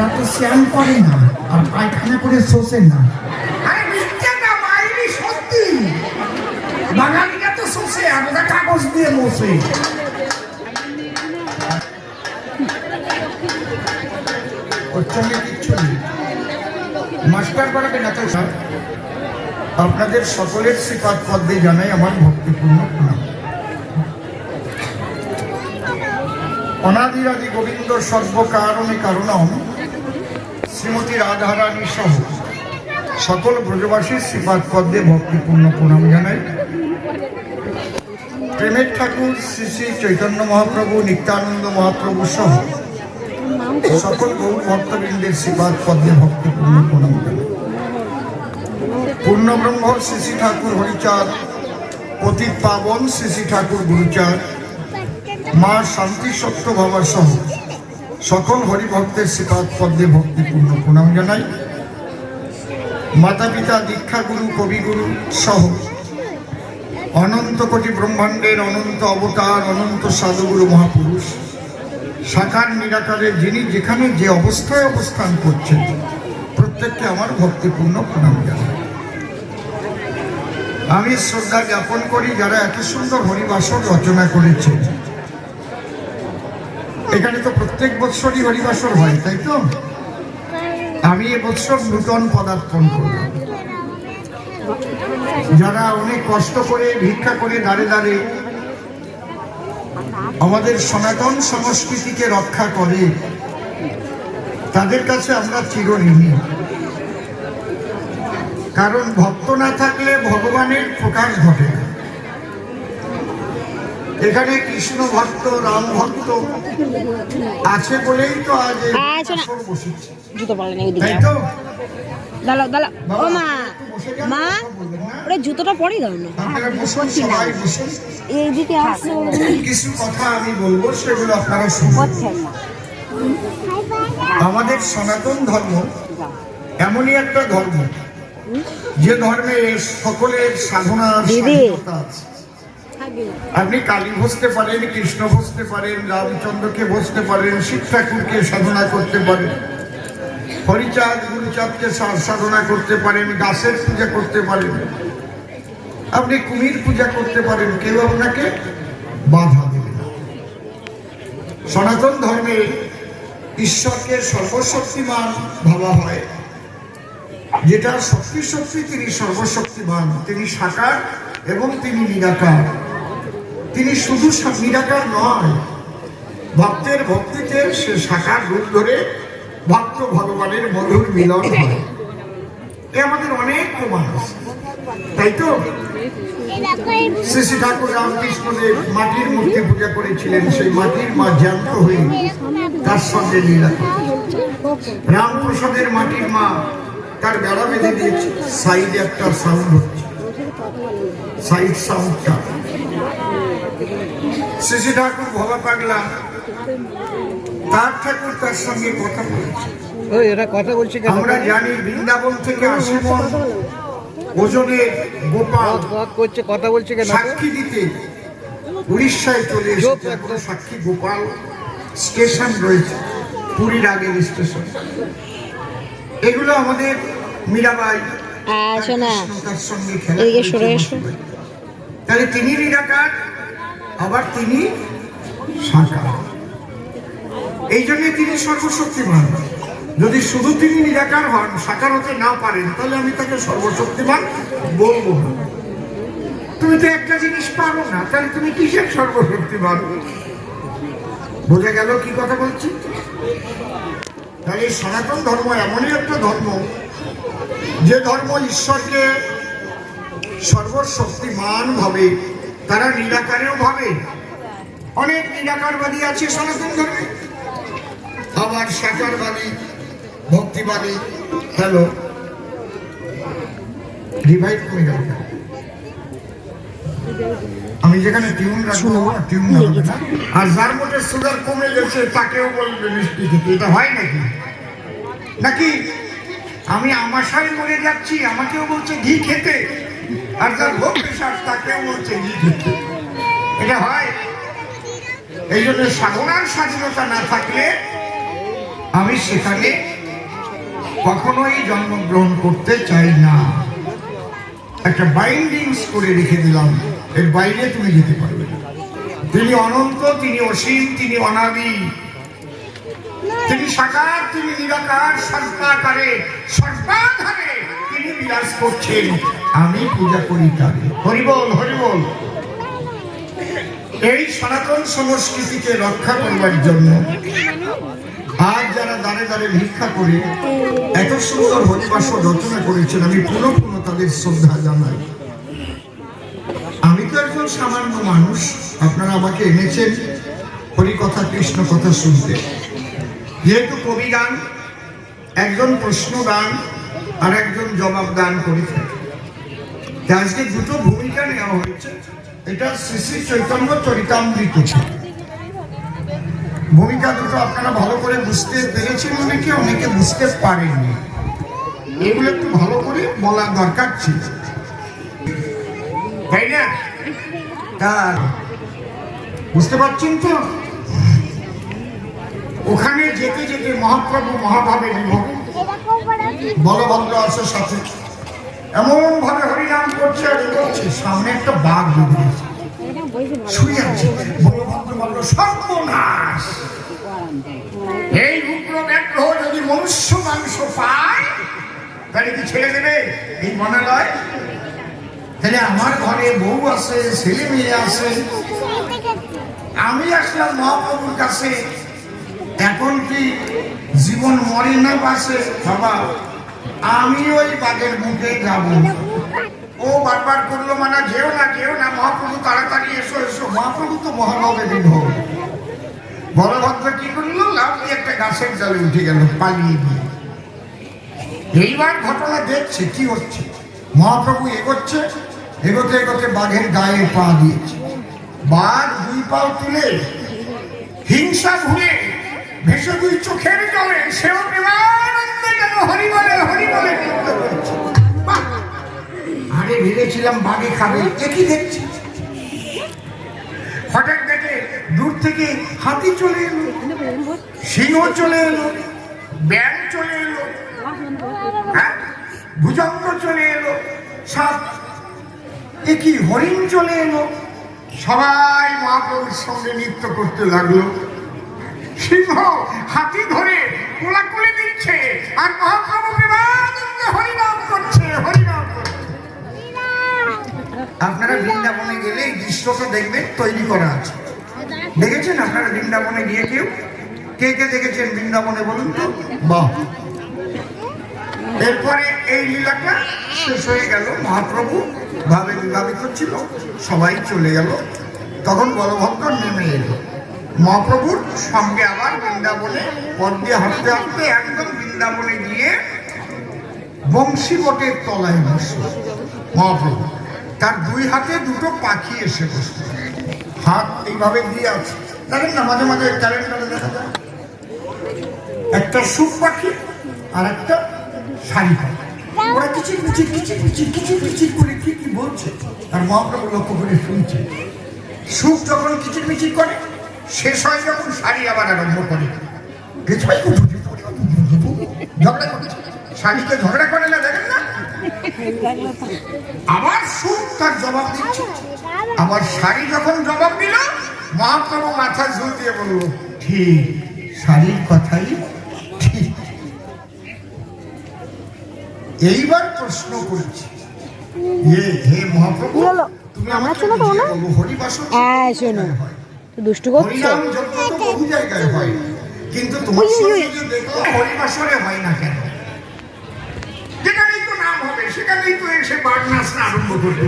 ওরা তো স্নান করে না, আর পায়খানা করে শোষে না। বাঙালিরা তো শোষে, আমরা কাগজ দিয়ে নেই। মাস্টার না তো স্যার, আপনাদের সকলের শ্রীপাদ পদ্মে জানাই আমার ভক্তিপূর্ণ প্রণাম। অনাদিরাদি গোবিন্দ সর্বকারণে কারণম শ্রীমতী রাধারানী সহ সকল ব্রজবাসীর শ্রীপাদ পদ্মে ভক্তিপূর্ণ প্রণাম জানাই। প্রেমের ঠাকুর শ্রী শ্রী চৈতন্য মহাপ্রভু, নিত্যানন্দ মহাপ্রভু সহ সকল বহু ভক্তবৃন্দের শ্রীপাদ পদ্মে ভক্তিপূর্ণ প্রণাম জানাই। পূর্ণব্রহ্ম শ্রী শ্রী ঠাকুর হরিচাঁদ, পতিত পাবন শ্রী শ্রী ঠাকুর গুরুচাঁদ, মা শান্তি সত্য বাবা সহ সকল হরিভক্তের শ্রীপাদ পদ্মে ভক্তিপূর্ণ প্রণাম জানাই। মাতা পিতা দীক্ষা গুরু কবিগুরু সহ অনন্ত কোটি ব্রহ্মাণ্ডের অনন্ত অবতার, অনন্ত সাধুগুরু মহাপুরুষ সাকার নিরাকারে যিনি যেখানে যে অবস্থায় অবস্থান করছেন, প্রত্যেককে আমার ভক্তিপূর্ণ প্রণাম জানাই। আমি শ্রদ্ধা জ্ঞাপন করি যারা এত সুন্দর হরিবাসন রচনা করেছে এখানে তো প্রত্যেক বৎসরই হরিবাসর হয়, তাই তো? আমি এবছর নূতন পদার্পণ করলাম যারা অনেক কষ্ট করে, ভিক্ষা করে দাঁড়ে দাঁড়ে আমাদের সনাতন সংস্কৃতিকে রক্ষা করে, তাদের কাছে আমরা চিরঋণী। কারণ ভক্ত না থাকলে ভগবানের প্রকাশ ঘটে না। এখানে কৃষ্ণ ভক্ত রাম ভক্ত আছে বলেই তো আজ হ্যাঁ, জুতো পাল্লা নিয়ে তো? দাঁড়াও দাঁড়াও। বাবা, ও মা মা ওরা জুতোটা দাও না। আসছে কিছু কথা আমি বলব সেগুলো আপনারা আমাদের সনাতন ধর্ম এমনই একটা ধর্ম যে ধর্মে সকলের সাধনা আছে। আপনি কালী বসতে পারেন, কৃষ্ণ বসতে পারেন, রামচন্দ্রকে বসতে পারেন শিব ঠাকুরকে সাধনা করতে পারেন। হরিচাঁদ, গুরুচাঁদকে সাধনা করতে পারেন গাছের পূজা করতে পারেন। আপনি কুমির পূজা করতে পারেন, কেউ আপনাকে বাধা দেবে না। সনাতন ধর্মে ঈশ্বরকে সর্বশক্তিমান ভাবা হয়। যেটা শক্তি শক্তি তিনি সর্বশক্তিমান, তিনি সাকার এবং তিনি নিরাকার। তিনি শুধু নিরাকার নয় ভক্তের ভক্তিতে সে সাকার রূপ ধরে ভক্ত ভগবানের মধুর মিলন হয়। এ আমাদের অনেক প্রমাণ। তাই তো? শ্রী শ্রী ঠাকুর রামকৃষ্ণদেব মাটির মূর্তি পূজা করেছিলেন, সেই মাটির মা জ্যান্ত হয়ে তার সঙ্গে লীলা রামপ্রসাদের মাটির মা তার বেড়া বেঁধে দিয়েছে, সাইডে একটা সাউন্ড হচ্ছে। সাইড সাউন্ডটা। শ্রী শ্রী ঠাকুর ভবা পাগলা তার ঠাকুর তার সঙ্গে কথা বলেছে। এরা কথা বলছে কেন? আমরা জানি বৃন্দাবন থেকে আশীমন ওজনে গোপাল করছে কথা বলছে কেন? সাক্ষী দিতে উড়িষ্যায় চলে এসেছে সাক্ষী গোপাল। স্টেশন রয়েছে পুরীর আগের স্টেশন। এগুলো আমাদের মীরাবাই হ্যাঁ তার সঙ্গে খেলা। তাহলে তিনি নিরাকার? আবার তিনি সাকার এই জন্য তিনি সর্বশক্তিমান। যদি শুধু তিনি নিরাকার হন সাকার হতে না পারেন, তাহলে আমি তাকে সর্বশক্তিমান বলব তুমি তো একটা জিনিস পারো না, তাহলে তুমি কিসের সর্বশক্তিমান? বোঝা গেল কি কথা বলছি? তাহলে সনাতন ধর্ম এমনই একটা ধর্ম, যে ধর্ম ঈশ্বরকে সর্বশক্তিমান ভাবে তারা নিরাকারেও ভাবে। অনেক নিরাকারবাদী আছে সনাতন ধর্মে। আবার সাকারবাদী ভক্তিবাদী হ্যালো। রিভাইভ কমে গেল আমি যেখানে টিউন রাখব টিউন আর যার মধ্যে সুগার কমে গেছে তাকেও বলবে মিষ্টি খেতে এটা হয় নাকি? নাকি? আমি আমাশায় মরে যাচ্ছি আমাকেও বলছে ঘি খেতে। আর যার ভোগ তাকেও বলছে এটা হয়। এই জন্য সাধনার স্বাধীনতা না থাকলে আমি সেখানে কখনোই জন্মগ্রহণ করতে চাই না। একটা বাইন্ডিংস করে রেখে দিলাম। এর বাইরে তুমি যেতে পারবে তিনি অনন্ত, তিনি অসীম, তিনি অনাদি। তিনি সাকার, তিনি নিরাকার, সর্বাকারে, সর্বাধারে। বিরাজ করছেন, আমি পূজা করি তারে হরিবল হরিবল এই সনাতন সংস্কৃতিকে রক্ষা করবার জন্য আজ যারা দাঁড়ে দাঁড়ে ভিক্ষা করে, এত সুন্দর হরিবাস রচনা করেছেন, আমি পুনঃ পুনঃ তাদের শ্রদ্ধা জানাই। আমি তো একজন সামান্য মানুষ, আপনারা আমাকে এনেছেন হরিকথা কৃষ্ণ কথা শুনতে। যেহেতু কবি গান, একজন প্রশ্ন গান আর একজন জবাব দান করে থাকে তা আজকে দুটো ভূমিকা নেওয়া হয়েছে। এটা শ্রী শ্রী চৈতন্য চরিতামৃত। ভূমিকা দুটো আপনারা ভালো করে বুঝতে পেরেছেন অনেকে অনেকে বুঝতে পারেননি? এগুলো একটু ভালো করে বলা দরকার ছিল। তাই না? তা, বুঝতে পারছেন তো? ওখানে যেতে যেতে মহাপ্রভু মহাভাবে বিভক্ত বলভদ্র আছে সাথে। এমন ভাবে হরিনাম করছে আর করছে, সামনে একটা বাঘ বেরিয়েছে এই যদি মনুষ্য পায়, তাহলে কি ছেড়ে দেবে এই তাহলে আমার ঘরে বউ আছে, ছেলে মেয়ে আছে। আমি আসলাম মহাপ্রভুর কাছে। এখন কি জীবন মরে না বাসে? বাবা আমি ওই বাঘের মুখে যাব। ও বারবার করল মানে যেও না যেও না, মহাপ্রভু, তাড়াতাড়ি এসো এসো। মহাপ্রভু তো মহানবে বিধ বলভদ্র কি করল? লাভ একটা গাছের জালে উঠে গেল, পালিয়ে গিয়ে। এইবার ঘটনা দেখছে, কি হচ্ছে? মহাপ্রভু এগোচ্ছে, এগোতে এগোতে বাঘের গায়ে পা দিয়েছে। বাঘ দুই পাও তুলে হিংসা ভুলে ভেসে দুই চোখের জলে সেও প্রেমানন্দে ভেবেছিলাম বাঘে খাবে। একই দেখছি? হঠাৎ দেখে দূর থেকে হাতি চলে এলো। সিংহ চলে এলো। ব্যাং চলে এলো। হ্যাঁ? ভুজঙ্গ চলে এলো। সাপ। এ কি হরিণ চলে এলো। সবাই মহাপ্রভুর সঙ্গে নৃত্য করতে লাগল। সিংহ হাতি ধরে কোলাকুলি দিচ্ছে আর মহাপ্রভু প্রেমানন্দে হরিনাম করছে হরিনাম করছে। আপনারা বৃন্দাবনে গেলে এই দৃশ্যটা দেখবেন, তৈরি করা আছে। দেখেছেন আপনারা বৃন্দাবনে গিয়ে কেউ? কে কে দেখেছেন বৃন্দাবনে বলুন তো? বাহ এরপরে এই লীলাটা শেষ হয়ে গেল, মহাপ্রভু ভাবে বিভাবিত ছিল, সবাই চলে গেল। তখন বলভদ্র নেমে এলো। মহাপ্রভুর সঙ্গে আবার বৃন্দাবনে, পথ দিয়ে হাঁটতে হাঁটতে একদম বৃন্দাবনে গিয়ে বংশীবটের তলায় বসল মহাপ্রভু। তার দুই হাতে দুটো পাখি এসে বসল। হাত এইভাবে দিয়ে আছে। দেখেন না, মাঝে মাঝে ক্যালেন্ডারে দেখা যায়। একটা সুখ পাখি আর একটা শাড়ি পাখি। কিচির কিচির কিচির করে কি কি বলছে আর লক্ষ্য করে যখন কিচির করে, শেষ হয় যখন শাড়ি আবার করে। ঝগড়া শাড়িকে ঝগড়া করে আবার সুখ তার জবাব দিচ্ছে আবার শাড়ি যখন জবাব দিল মহাপ্রভু মাথা ঝুল দিয়ে বলল ঠিক শাড়ির কথাই ঠিক এইবার প্রশ্ন করছি এ হে মহাপ্রভু তুমি আমরা তো না? হ্যাঁ, শোনো। জায়গায় হয়? তো দুষ্টু করছ হরিনাম যজ্ঞ তো বহু জায়গায় হয় কিন্তু তোমার সঙ্গে উই। হরিবাসরে হয় না কেন যেখানেই তো নাম হবে সেখানেই তো এসে বাঘ নাচটা আরম্ভ করবে।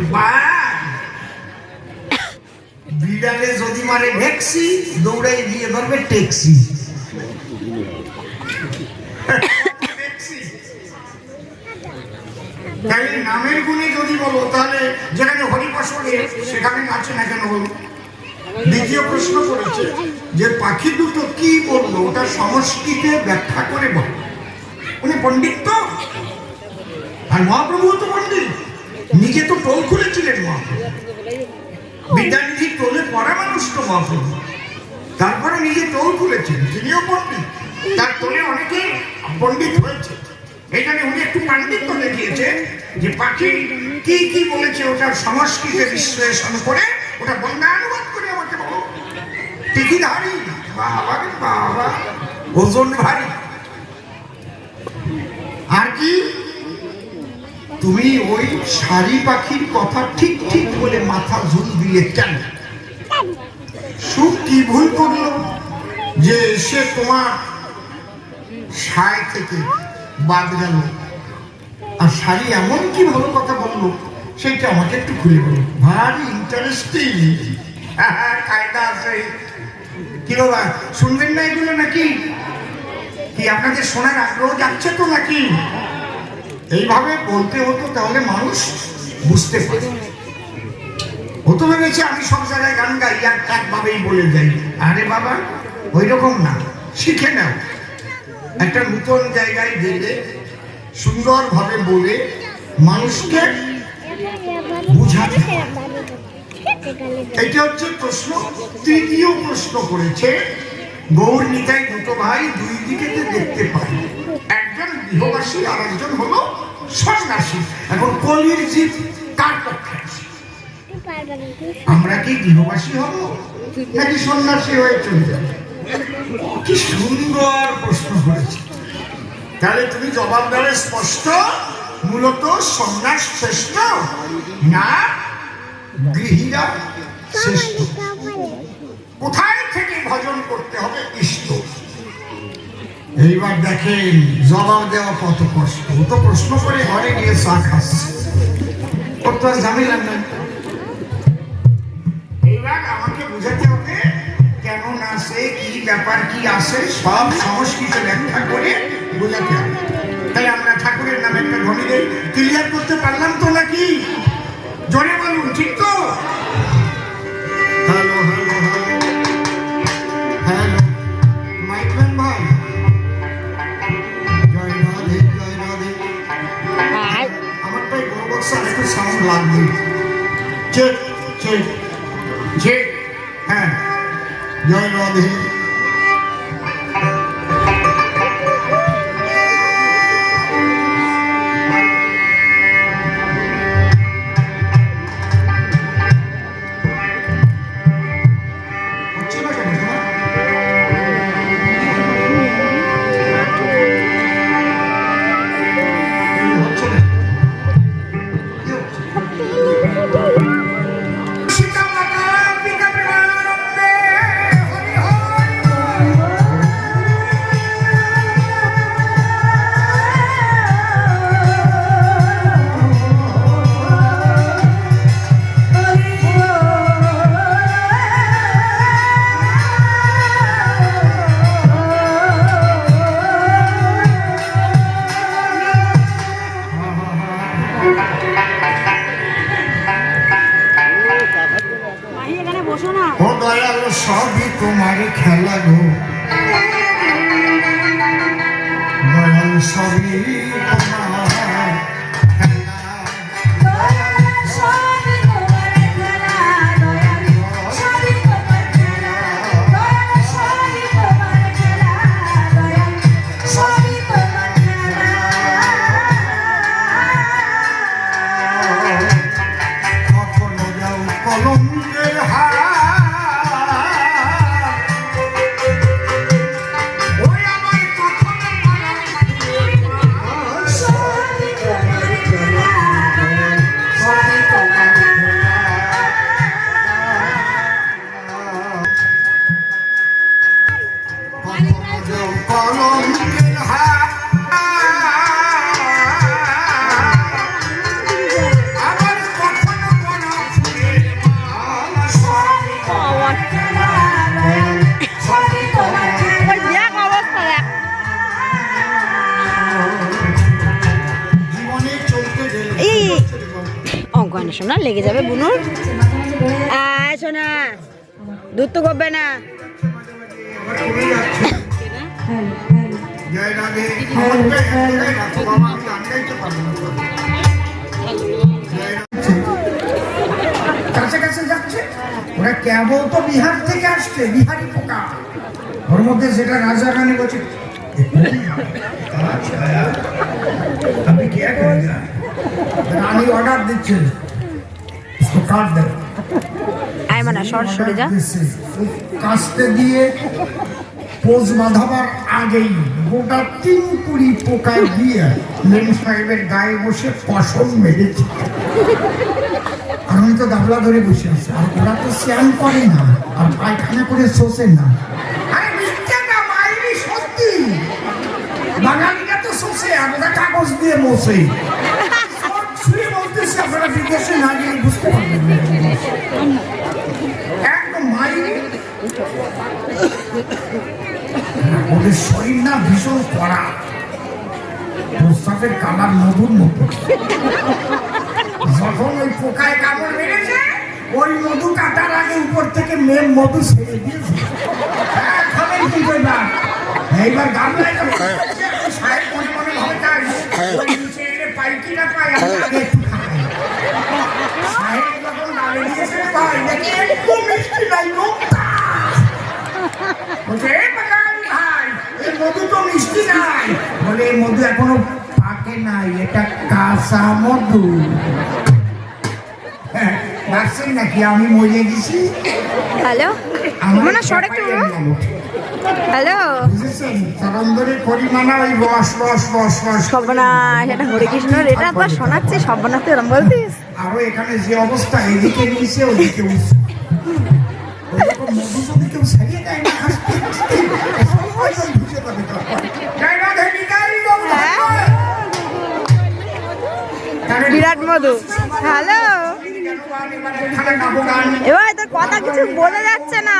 বিড়ালে যদি মারে ভ্যাক্সি দৌড়াই দিয়ে ধরবে ট্যাক্সি। তাহলে নামের গুণে যদি বলো, তাহলে যেখানে সেখানে নাচে না কেন বলো? দ্বিতীয় প্রশ্ন করেছে যে পাখি দুটো কি বলল? ওটা সংস্কৃতে ব্যাখ্যা করে বল। উনি পণ্ডিত তো? আর মহাপ্রভু তো পণ্ডিত নিজে তো টোল খুলেছিলেন মহাপ্রভু। বিদ্যানিধি টোলে পড়া মানুষ তো মহাপ্রভু। তারপরে নিজে টোল খুলেছেন, তিনিও পণ্ডিত। তার তোলে অনেকে পণ্ডিত হয়েছে। জন্য উনি একটু পাণ্ডিত্য দেখিয়েছে যে পাখি কি কি বলেছে ওটার সংস্কৃতে বিশ্লেষণ করে, ওটা বন্যানুবাদ করে আমাকে বলো। টিকিধারী বাবা বাবা ওজন ভারী আর কি? তুমি ওই শাড়ি পাখির কথা ঠিক ঠিক বলে মাথা ঝুল দিলে কেন? সুখ কি ভুল করল যে সে তোমার সায় থেকে বাদ গেল? আর শাড়ি এমন কি ভালো কথা বলল সেইটা আমাকে একটু খুলে বলো। ভারী ইন্টারেস্টিং কায়দা আছে। কি বাবা, শুনবেন না এগুলো নাকি? কি আপনাদের শোনার আগ্রহ যাচ্ছে তো নাকি? এইভাবে বলতে হতো তাহলে মানুষ বুঝতে পারে। হতো ভেবেছে আমি সব জায়গায় গান গাই আর একভাবেই বলে যাই। আরে বাবা ওই রকম না, শিখে নাও। একটা নূতন জায়গায় গেলে, সুন্দরভাবে বলে মানুষকে বুঝাতে এটা হচ্ছে প্রশ্ন, তৃতীয় প্রশ্ন করেছে গৌর নিতাই দুটো ভাই দুই দিকে দেখতে পাই একজন গৃহবাসী আর একজন হলো সন্ন্যাসী। এখন কলির কার পক্ষে আমরা কি গৃহবাসী হব নাকি সন্ন্যাসী হয়ে চলে কি সুন্দর প্রশ্ন করেছে। তাহলে তুমি জবাব দেবে স্পষ্ট, মূলত সন্ন্যাস শ্রেষ্ঠ না গৃহীরা শ্রেষ্ঠ? কোথায় থেকে ভজন করতে হবে? এইবার দেখেন, জবাব দেওয়া কত কষ্ট ও তো প্রশ্ন করে ঘরে গিয়ে চা খাচ্ছে। ওর তো এইবার আমাকে বুঝাতে হবে কেন নাচে কি ব্যাপার, কি আসে সব সংস্কৃত ব্যাখ্যা করে বোঝাতে হবে। তাই আমরা ঠাকুরের নামে একটা ধ্বনিদের ক্লিয়ার করতে পারলাম তো নাকি? জোরে বলুন, ঠিক তো? Hello. sabe que está falando. Check, check, check. Hand. Join on the সোনা না লেগে যাবে বুনুর। আয় সোনা দুধ তো করবে না। কাছে কাছে যাচ্ছে তো বিহার থেকে আসছে ওর মধ্যে যেটা রানী আচ্ছা, আচ্ছা। আপনি কে? অর্ডার দিচ্ছি মানা কাস্তে দিয়ে পোজ বাঁধাবার আগেই গোটা তিন পোকা দিয়ে মেম সাহেবের গায়ে বসে পশম মেরেছে। আর আমি তো দাবলা ধরে বসে আছি। আর ওরা তো স্যান করে না, আর পায়খানা করে শোষে না। আরে মিথ্যে না সত্যি। বাঙালিরা তো শোষে, আর ওরা কাগজ দিয়ে মোষে। বিদেশে না গেলে বুঝতে পারবেন একদম মাইরি ওদের শরীর না ভীষণ কড়া। প্রস্তাবের কালার মধুর মতো। যখন ওই পোকায় কামড় মেরেছে ওই মধু কাটার আগে উপর থেকে মেন মধু ছেড়ে দিয়েছে। হ্যাঁ, খাবেন এবার এইবার গামলায় তো সাহেব মনে মনে ভাবে এলে পাই কি না পাই আমি আগে একটু খাই সাহেব যখন নামে দিয়েছে একটু মিষ্টি নাই বলছে বাঙালি ভাই এই মধু তো মিষ্টি নাই বলে এই মধু এখনও পাকে নাই এটা কাঁচা মধু হ্যাঁ, ভাবছেন নাকি আমি মরে গেছি হ্যালো আমার সরে বলব। হ্যালো? সর্বনাশ এটা হরে কৃষ্ণর এটা তো শোনাচ্ছে সর্বনাশ তো এরম বলতিস? আরও এখানে যে অবস্থা এদিকে নিয়েছে ওদিকে বিরাট মধু। হ্যালো? এবার তোর কথা কিছু বলে যাচ্ছে না।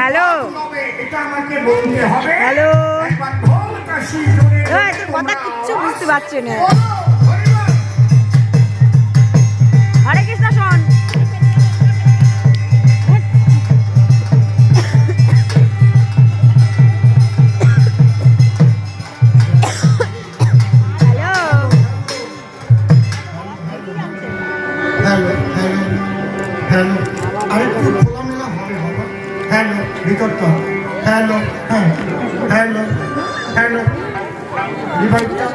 হ্যালো। হ্যালো। কথা কিচ্ছু বুঝতে পারছি না। হরে কৃষ্ণ শোন। Hello hello hello. হ্যালো আরেকটু হ্যালো ভিতরটা হ্যালো হ্যাঁ হ্যালো হ্যালো রিভাইভটা